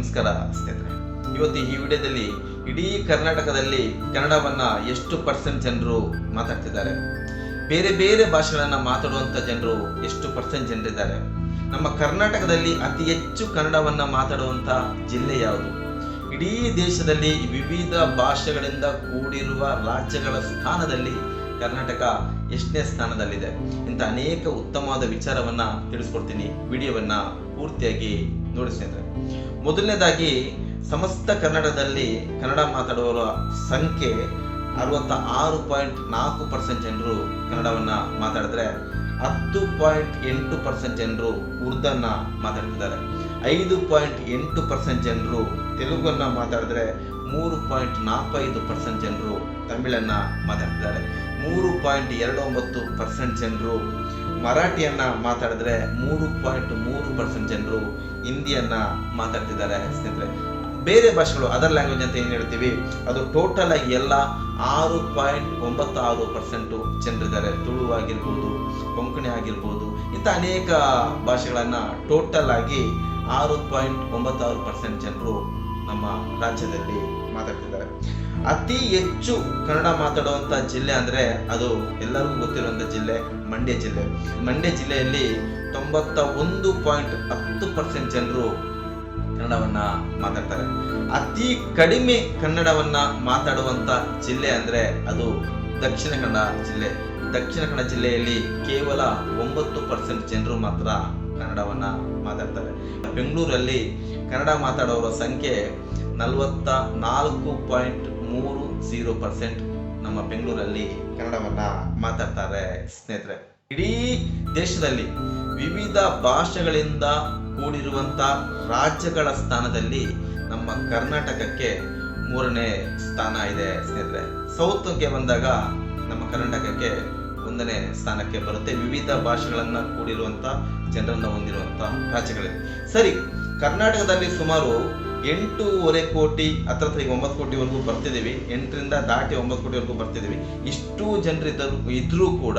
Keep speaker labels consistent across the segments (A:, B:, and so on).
A: ನಮಸ್ಕಾರ ಸ್ನೇಹಿತರೆ. ಇವತ್ತು ಈ ವಿಡಿಯೋದಲ್ಲಿ ಇಡೀ ಕರ್ನಾಟಕದಲ್ಲಿ ಕನ್ನಡವನ್ನ ಎಷ್ಟು ಪರ್ಸೆಂಟ್ ಜನರು ಮಾತಾಡ್ತಿದ್ದಾರೆ? ಬೇರೆ ಬೇರೆ ಭಾಷೆಗಳನ್ನು ಮಾತಾಡುವಂಥ ಜನರು ಎಷ್ಟು ಪರ್ಸೆಂಟ್ ಜನರಿದ್ದಾರೆ? ನಮ್ಮ ಕರ್ನಾಟಕದಲ್ಲಿ ಅತಿ ಹೆಚ್ಚು ಕನ್ನಡವನ್ನ ಮಾತಾಡುವಂಥ ಜಿಲ್ಲೆ ಯಾವುದು? ಇಡೀ ದೇಶದಲ್ಲಿ ವಿವಿಧ ಭಾಷೆಗಳಿಂದ ಕೂಡಿರುವ ರಾಜ್ಯಗಳ ಸ್ಥಾನದಲ್ಲಿ ಕರ್ನಾಟಕ ಎಷ್ಟನೇ ಸ್ಥಾನದಲ್ಲಿದೆ ಇಂಥ ಅನೇಕ ಉತ್ತಮವಾದ ವಿಚಾರವನ್ನ ತಿಳಿಸ್ಕೊಡ್ತೀನಿ. ವಿಡಿಯೋವನ್ನ ಪೂರ್ತಿಯಾಗಿ ನೋಡಿ ಸ್ನೇಹಿತರೆ, ಮೊದಲನೇದಾಗಿ ಸಮಸ್ತ ಕನ್ನಡದಲ್ಲಿ ಕನ್ನಡ ಮಾತಾಡುವವರ ಸಂಖ್ಯೆ ಅರವತ್ತ ಆರು ಪಾಯಿಂಟ್ ನಾಲ್ಕು ಪರ್ಸೆಂಟ್ ಜನರು ಕನ್ನಡವನ್ನ ಮಾತಾಡಿದ್ರೆ ಹತ್ತು ಪಾಯಿಂಟ್ ಎಂಟು ಪರ್ಸೆಂಟ್ ಜನರು ಉರ್ದನ್ನ ಮಾತಾಡ್ತಿದ್ದಾರೆ. ಐದು ಪಾಯಿಂಟ್ ಎಂಟು ಪರ್ಸೆಂಟ್ ಜನರು ತೆಲುಗನ್ನ ಮಾತಾಡಿದ್ರೆ ಮೂರು ಪಾಯಿಂಟ್ ನಾಲ್ಕೈದು ಪರ್ಸೆಂಟ್ ಜನರು ತಮಿಳನ್ನ ಮಾತಾಡ್ತಿದ್ದಾರೆ. ಮೂರು ಪಾಯಿಂಟ್ ಎರಡು ಒಂಬತ್ತು ಪರ್ಸೆಂಟ್ ಜನರು ಮರಾಠಿಯನ್ನ ಮಾತಾಡಿದ್ರೆ ಮೂರು ಪಾಯಿಂಟ್ ಮೂರು ಪರ್ಸೆಂಟ್ ಜನರು ಹಿಂದಿಯನ್ನ ಮಾತಾಡ್ತಿದ್ದಾರೆ ಸ್ನೇಹಿತರೆ. ಬೇರೆ ಭಾಷೆಗಳು ಅದರ್ ಲ್ಯಾಂಗ್ವೇಜ್ ಅಂತ ಏನು ಹೇಳ್ತೀವಿ? ಅದು ಟೋಟಲ್ ಆಗಿ ಎಲ್ಲ ಆರು ಪಾಯಿಂಟ್ ಒಂಬತ್ತಾರು ಪರ್ಸೆಂಟು ಜನರಿದ್ದಾರೆ. ತುಳು ಆಗಿರ್ಬೋದು ಕೊಂಕಣಿ ಆಗಿರ್ಬೋದು, ಇಂಥ ಅನೇಕ ಭಾಷೆಗಳನ್ನ ಟೋಟಲ್ ಆಗಿ ಆರು ಪಾಯಿಂಟ್ ಒಂಬತ್ತಾರು ಪರ್ಸೆಂಟ್ ಜನರು ನಮ್ಮ ರಾಜ್ಯದಲ್ಲಿ ಮಾತಾಡ್ತಿದ್ದಾರೆ. ಅತಿ ಹೆಚ್ಚು ಕನ್ನಡ ಮಾತಾಡುವಂತ ಜಿಲ್ಲೆ ಅಂದ್ರೆ ಅದು ಎಲ್ಲರಿಗೂ ಗೊತ್ತಿರುವಂತ ಜಿಲ್ಲೆ ಮಂಡ್ಯ ಜಿಲ್ಲೆ. ಮಂಡ್ಯ ಜಿಲ್ಲೆಯಲ್ಲಿ ತೊಂಬತ್ತ ಒಂದು ಪಾಯಿಂಟ್ ಹತ್ತು ಪರ್ಸೆಂಟ್ ಜನರು ಕನ್ನಡವನ್ನ ಮಾತಾಡ್ತಾರೆ. ಅತಿ ಕಡಿಮೆ ಕನ್ನಡವನ್ನ ಮಾತಾಡುವಂತ ಜಿಲ್ಲೆ ಅಂದ್ರೆ ಅದು ದಕ್ಷಿಣ ಕನ್ನಡ ಜಿಲ್ಲೆ. ದಕ್ಷಿಣ ಕನ್ನಡ ಜಿಲ್ಲೆಯಲ್ಲಿ ಕೇವಲ ಒಂಬತ್ತು ಪರ್ಸೆಂಟ್ ಜನರು ಮಾತ್ರ ಕನ್ನಡವನ್ನ ಮಾತಾಡ್ತಾರೆ. ಬೆಂಗಳೂರಲ್ಲಿ ಕನ್ನಡ ಮಾತಾಡೋರ ಸಂಖ್ಯೆ ನಲವತ್ತ ನಾಲ್ಕು ಪಾಯಿಂಟ್ ಮೂರು ಝೀರೋ ಪರ್ಸೆಂಟ್ ನಮ್ಮ ಬೆಂಗಳೂರಲ್ಲಿ ಕನ್ನಡವನ್ನ ಮಾತಾಡ್ತಾರೆ ಸ್ನೇಹಿತರೆ. ಇಡೀ ದೇಶದಲ್ಲಿ ವಿವಿಧ ಭಾಷೆಗಳಿಂದ ಕೂಡಿರುವಂತ ರಾಜ್ಯಗಳ ಸ್ಥಾನದಲ್ಲಿ ನಮ್ಮ ಕರ್ನಾಟಕಕ್ಕೆ ಮೂರನೇ ಸ್ಥಾನ ಇದೆ ಸ್ನೇಹಿತರೆ. ಸೌತ್ಗೆ ಬಂದಾಗ ನಮ್ಮ ಕರ್ನಾಟಕಕ್ಕೆ ಒಂದನೇ ಸ್ಥಾನಕ್ಕೆ ಬರುತ್ತೆ. ವಿವಿಧ ಭಾಷೆಗಳನ್ನ ಕೂಡಿರುವಂತ, ಜನರನ್ನ ಹೊಂದಿರುವಂತ ರಾಜ್ಯಗಳಿವೆ. ಸರಿ, ಕರ್ನಾಟಕದಲ್ಲಿ ಸುಮಾರು ಎಂಟೂವರೆ ಕೋಟಿ, ಹತ್ರ ಹತ್ರ ಈಗ ಒಂಬತ್ತು ಕೋಟಿವರೆಗೂ ಬರ್ತಿದ್ದೀವಿ, ಎಂಟರಿಂದ ದಾಟಿ ಒಂಬತ್ತು ಕೋಟಿವರೆಗೂ ಬರ್ತಿದ್ದೀವಿ. ಇಷ್ಟು ಜನರಿದ್ದರು, ಇದ್ರೂ ಕೂಡ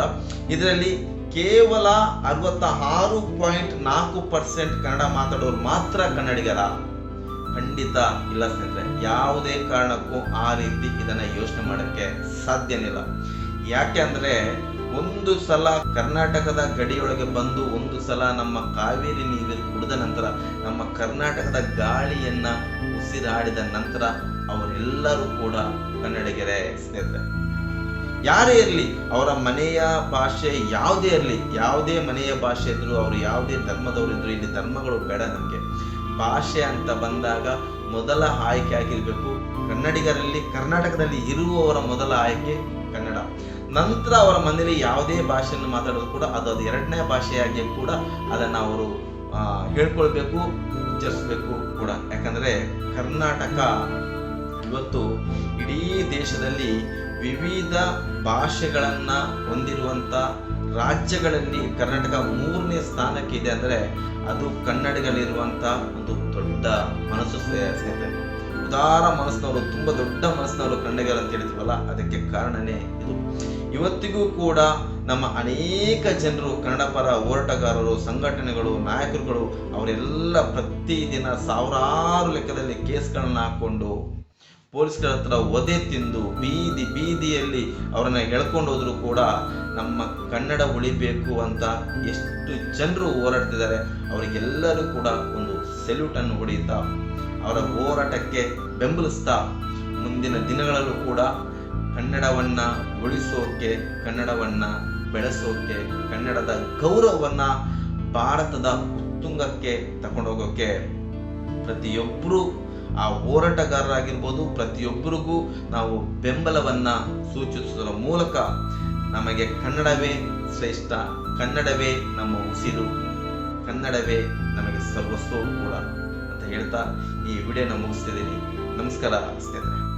A: ಇದರಲ್ಲಿ ಕೇವಲ ಅರವತ್ತ ಆರು ಪಾಯಿಂಟ್ ನಾಲ್ಕು ಪರ್ಸೆಂಟ್ ಕನ್ನಡ ಮಾತಾಡೋರು ಮಾತ್ರ ಕನ್ನಡಿಗರ. ಖಂಡಿತ ಇಲ್ಲ ಸ್ನೇಹಿತರೆ, ಯಾವುದೇ ಕಾರಣಕ್ಕೂ ಆ ರೀತಿ ಇದನ್ನು ಯೋಚನೆ ಮಾಡೋಕ್ಕೆ ಸಾಧ್ಯನಿಲ್ಲ ಯಾಕೆ ಅಂದ್ರೆ ಒಂದು ಸಲ ಕರ್ನಾಟಕದ ಗಡಿಯೊಳಗೆ ಬಂದು ಒಂದು ಸಲ ನಮ್ಮ ಕಾವೇರಿ ನೀರು ಕುಡಿದ ನಂತರ ನಮ್ಮ ಕರ್ನಾಟಕದ ಗಾಳಿಯನ್ನ ಉಸಿರಾಡಿದ ನಂತರ ಅವರೆಲ್ಲರೂ ಕೂಡ ಕನ್ನಡಿಗರೇ ಸ್ನೇಹಿತರೆ. ಯಾರೇ ಇರಲಿ, ಅವರ ಮನೆಯ ಭಾಷೆ ಯಾವುದೇ ಇರಲಿ, ಯಾವುದೇ ಮನೆಯ ಭಾಷೆ ಇದ್ರು ಅವರು ಯಾವುದೇ ಧರ್ಮದವರು ಇದ್ರು ಇಲ್ಲಿ ಧರ್ಮಗಳು ಬೇಡ ನಮಗೆ. ಭಾಷೆ ಅಂತ ಬಂದಾಗ ಮೊದಲ ಆಯ್ಕೆ ಆಗಿರಬೇಕು. ಕನ್ನಡಿಗರಲ್ಲಿ, ಕರ್ನಾಟಕದಲ್ಲಿ ಇರುವವರ ಮೊದಲ ಆಯ್ಕೆ ಕನ್ನಡ. ನಂತರ ಅವರ ಮನೆಯಲ್ಲಿ ಯಾವುದೇ ಭಾಷೆಯನ್ನು ಮಾತಾಡೋದು ಕೂಡ ಅದು ಅದು ಎರಡನೇ ಭಾಷೆಯಾಗಿ ಕೂಡ ಅದನ್ನು ಅವರು ಹೇಳ್ಕೊಳ್ಬೇಕು, ಉಚ್ಚರಿಸ್ಬೇಕು ಕೂಡ. ಯಾಕಂದ್ರೆ ಕರ್ನಾಟಕ ಇವತ್ತು ಇಡೀ ದೇಶದಲ್ಲಿ ವಿವಿಧ ಭಾಷೆಗಳನ್ನ ಹೊಂದಿರುವಂತ ರಾಜ್ಯಗಳಲ್ಲಿ ಕರ್ನಾಟಕ ಮೂರನೇ ಸ್ಥಾನಕ್ಕೆ ಇದೆ ಅಂದ್ರೆ ಅದು ಕನ್ನಡಗಳಿರುವಂತ ಒಂದು ದೊಡ್ಡ ಮನಸ್ಸು ಉದಾರ ಮನಸ್ಸಿನವರು, ತುಂಬಾ ದೊಡ್ಡ ಮನಸ್ಸಿನವರು ಕನ್ನಡಿಗರು ಅಂತ ಹೇಳ್ತೀವಲ್ಲ ಅದಕ್ಕೆ ಕಾರಣನೇ ಇದು. ಇವತ್ತಿಗೂ ಕೂಡ ನಮ್ಮ ಅನೇಕ ಜನರು ಕನ್ನಡ ಪರ ಹೋರಾಟಗಾರರು, ಸಂಘಟನೆಗಳು, ನಾಯಕರುಗಳು, ಅವರೆಲ್ಲ ಪ್ರತಿದಿನ ಸಾವಿರಾರು ಲೆಕ್ಕದಲ್ಲಿ ಕೇಸ್ಗಳನ್ನ ಹಾಕೊಂಡು ಪೊಲೀಸ್ಗಳ ಹತ್ರ ಒದೆ ತಿಂದು, ಬೀದಿ ಬೀದಿಯಲ್ಲಿ ಅವರನ್ನ ಎಳ್ಕೊಂಡು ಹೋದ್ರು ಕೂಡ ನಮ್ಮ ಕನ್ನಡ ಉಳಿಬೇಕು ಅಂತ ಎಷ್ಟು ಜನರು ಹೋರಾಡ್ತಿದ್ದಾರೆ, ಅವರಿಗೆಲ್ಲರೂ ಕೂಡ ಒಂದು ಸೆಲ್ಯೂಟ್ ಅನ್ನು ಹೊಡೆಯುತ್ತಾ ಅವರ ಹೋರಾಟಕ್ಕೆ ಬೆಂಬಲಿಸ್ತಾ ಮುಂದಿನ ದಿನಗಳಲ್ಲೂ ಕೂಡ ಕನ್ನಡವನ್ನ ಉಳಿಸೋಕೆ, ಕನ್ನಡವನ್ನ ಬೆಳೆಸೋಕೆ, ಕನ್ನಡದ ಗೌರವವನ್ನ ಭಾರತದ ಉತ್ತುಂಗಕ್ಕೆ ತಗೊಂಡೋಗೋಕೆ ಪ್ರತಿಯೊಬ್ಬರು ಆ ಹೋರಾಟಗಾರರಾಗಿರ್ಬೋದು ಪ್ರತಿಯೊಬ್ಬರಿಗೂ ನಾವು ಬೆಂಬಲವನ್ನ ಸೂಚಿಸುವುದರ ಮೂಲಕ ನಮಗೆ ಕನ್ನಡವೇ ಶ್ರೇಷ್ಠ, ಕನ್ನಡವೇ ನಮ್ಮ ಉಸಿರು, ಕನ್ನಡವೇ ನಮಗೆ ಸರ್ವಸ್ವವು ಕೂಡ. ಹೇಳ್ತಾ ಈ ವಿಡಿಯೋನ ಮುಗಿಸ್ತಿದ್ದೀನಿ. ನಮಸ್ಕಾರ ಸ್ನೇಹಿತರೆ.